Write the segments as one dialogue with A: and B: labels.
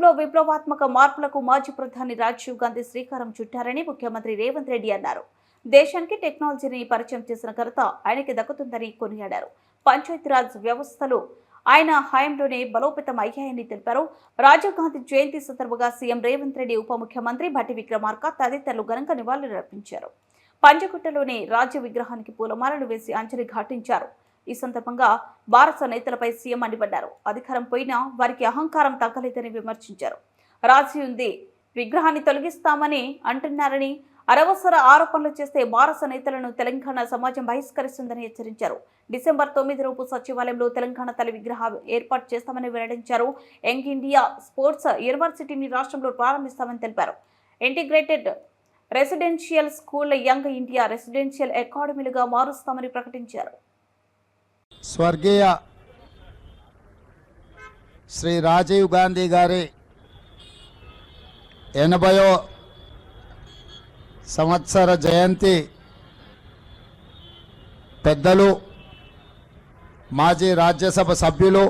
A: విప్లవాత్మక మార్పులకు మాజీ ప్రధాని రాజీవ్ గాంధీ శ్రీకారం చుట్టారని ముఖ్యమంత్రి రేవంత్ రెడ్డి అన్నారు. దేశానికి టెక్నాలజీని పరిచయం చేసిన ఘనత ఆయనకి దక్కుతుందని కొనియాడారు. పంచాయతీరాజ్ వ్యవస్థలు ఆయన హయాంలోనే బలోపేతం అయ్యాయని తెలిపారు. రాజీవ్ గాంధీ జయంతి సందర్భంగా సీఎం రేవంత్ రెడ్డి ఉప ముఖ్యమంత్రి భట్టి విక్రమార్క తదితరులు ఘనంగా నివాళులర్పించారు. పంజగుట్టలోని రాజ్య విగ్రహానికి పూలమాలలు వేసి అంజలి ఘాటించారు. ఈ సందర్భంగా భారత నేతలపై సీఎం మండిపడ్డారు. అధికారం పోయినా వారికి అహంకారం తగ్గలేదని విమర్శించారు. రాజీ ఉంది. విగ్రహాన్ని తొలగిస్తామని అంటున్నారని అనవసర ఆరోపణలు చేస్తే భారత నేతలను తెలంగాణ సమాజం బహిష్కరిస్తుందని హెచ్చరించారు. డిసెంబర్ తొమ్మిది రూపు సచివాలయంలో తెలంగాణ తల్లి విగ్రహం ఏర్పాటు చేస్తామని వెల్లడించారు. యంగ్ ఇండియా స్పోర్ట్స్ యూనివర్సిటీని రాష్ట్రంలో ప్రారంభిస్తామని తెలిపారు. Integrated residential school young India residential అకాడమీలుగా మారుస్తామని ప్రకటించారు.
B: స్వర్గీయ శ్రీ రాజీవ్ గాంధీ గారి ఎనభయో సంవత్సర జయంతి పెద్దలు మాజీ రాజ్యసభ సభ్యులు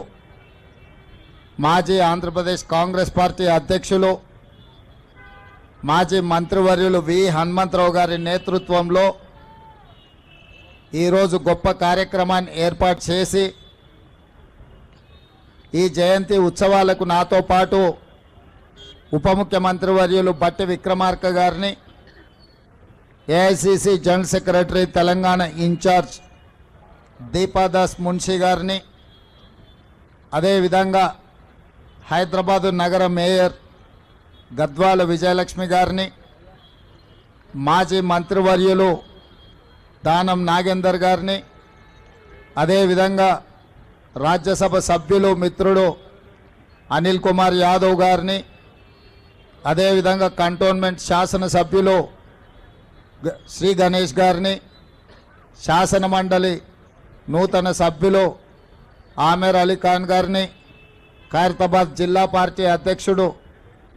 B: మాజీ ఆంధ్రప్రదేశ్ కాంగ్రెస్ పార్టీ అధ్యక్షులు మాజీ మంత్రివర్యులు వి హనుమంతరావు గారి నేతృత్వంలో ఈరోజు గొప్ప కార్యక్రమాన్ని ఏర్పాటు చేసి ఈ జయంతి ఉత్సవాలకు నాతో పాటు ఉప ముఖ్యమంత్రి వర్యులు బట్టి విక్రమార్క గారిని AICC general secretary Telangana incharge Deepa Das Munshi గారిని అదేవిధంగా హైదరాబాదు నగర మేయర్ గద్వాల విజయలక్ష్మి గారిని మాజీ మంత్రివర్యులు దానం నాగేందర్ గారిని అదేవిధంగా రాజ్యసభ సభ్యులు మిత్రుడు అనిల్ కుమార్ యాదవ్ గారిని అదేవిధంగా కంటోన్మెంట్ శాసనసభ్యులు శ్రీ గణేష్ గారిని శాసన మండలి నూతన సభ్యులు ఆమెర్ అలీ ఖాన్ గారిని ఖైరతాబాద్ జిల్లా పార్టీ అధ్యక్షుడు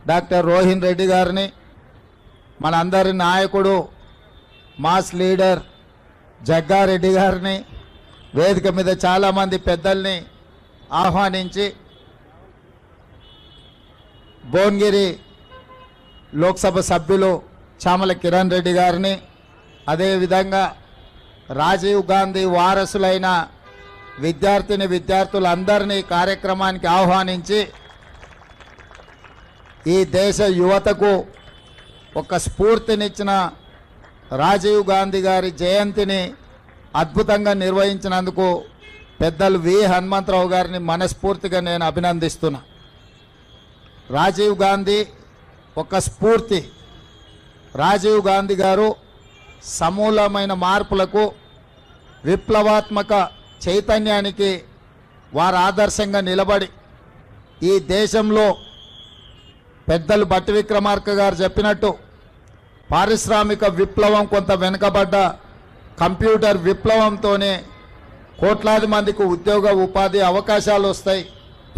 B: డాక్టర్ రోహిన్ రెడ్డి గారిని మనందరి నాయకుడు మాస్ లీడర్ జగ్గారెడ్డి గారిని వేదిక మీద చాలామంది పెద్దల్ని ఆహ్వానించి భువనగిరి లోక్సభ సభ్యులు చామల కిరణ్ రెడ్డి గారిని అదేవిధంగా రాజీవ్ గాంధీ వారసులైన విద్యార్థిని విద్యార్థులందరినీ కార్యక్రమానికి ఆహ్వానించి ఈ దేశ యువతకు ఒక స్ఫూర్తినిచ్చిన రాజీవ్ గాంధీ గారి జయంతిని అద్భుతంగా నిర్వహించినందుకు పెద్దలు వి హనుమంతరావు గారిని మనస్ఫూర్తిగా నేను అభినందిస్తున్నా. రాజీవ్ గాంధీ ఒక స్ఫూర్తి. రాజీవ్ గాంధీ గారు సమూలమైన మార్పులకు విప్లవాత్మక చైతన్యానికి వారు ఆదర్శంగా నిలబడి ఈ దేశంలో పెద్దలు బట్టి విక్రమార్క గారు చెప్పినట్టు పారిశ్రామిక విప్లవం కొంత వెనుకబడ్డ కంప్యూటర్ విప్లవంతోనే కోట్లాది మందికి ఉద్యోగ ఉపాధి అవకాశాలు వస్తాయి.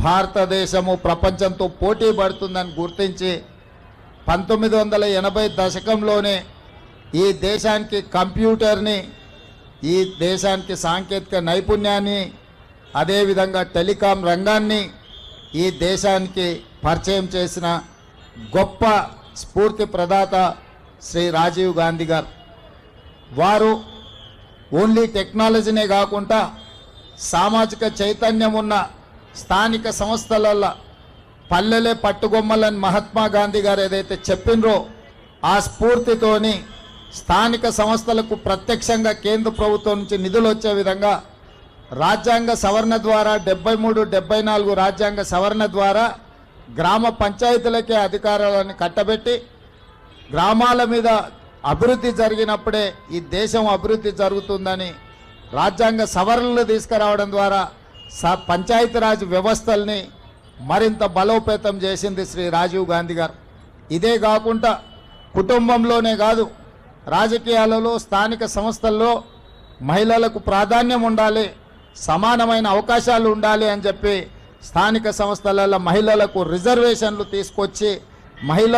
B: భారతదేశము ప్రపంచంతో పోటీ పడుతుందని గుర్తించి పంతొమ్మిది వందల ఎనభై దశకంలోనే ఈ దేశానికి కంప్యూటర్ని ఈ దేశానికి సాంకేతిక నైపుణ్యాన్ని అదేవిధంగా టెలికాం రంగాన్ని ఈ దేశానికి పరిచయం చేసిన గొప్ప స్ఫూర్తి ప్రదాత శ్రీ రాజీవ్ గాంధీ గారు. వారు ఓన్లీ టెక్నాలజీనే కాకుండా సామాజిక చైతన్యం ఉన్న స్థానిక సంస్థలల్లో పల్లెలే పట్టుగొమ్మలని మహాత్మా గాంధీ గారు ఏదైతే చెప్పినరో ఆ స్ఫూర్తితోని స్థానిక సంస్థలకు ప్రత్యక్షంగా కేంద్ర ప్రభుత్వం నుంచి నిధులు వచ్చే విధంగా రాజ్యాంగ సవరణ ద్వారా డెబ్బై మూడు డెబ్బై నాలుగు రాజ్యాంగ సవరణ ద్వారా గ్రామ పంచాయతీలకే అధికారాలను కట్టబెట్టి గ్రామాల మీద అభివృద్ధి జరిగినప్పుడే ఈ దేశం అభివృద్ధి జరుగుతుందని రాజ్యాంగ సవరణలు తీసుకురావడం ద్వారా స పంచాయతీరాజ్ వ్యవస్థల్ని మరింత బలోపేతం చేసింది శ్రీ రాజీవ్ గాంధీ గారు. ఇదే కాకుండా కుటుంబంలోనే కాదు రాజకీయాలలో స్థానిక సంస్థల్లో మహిళలకు ప్రాధాన్యం ఉండాలి సమానమైన అవకాశాలు ఉండాలి అని చెప్పి స్థానిక సంస్థలలో మహిళలకు రిజర్వేషన్లు తీసుకొచ్చి మహిళ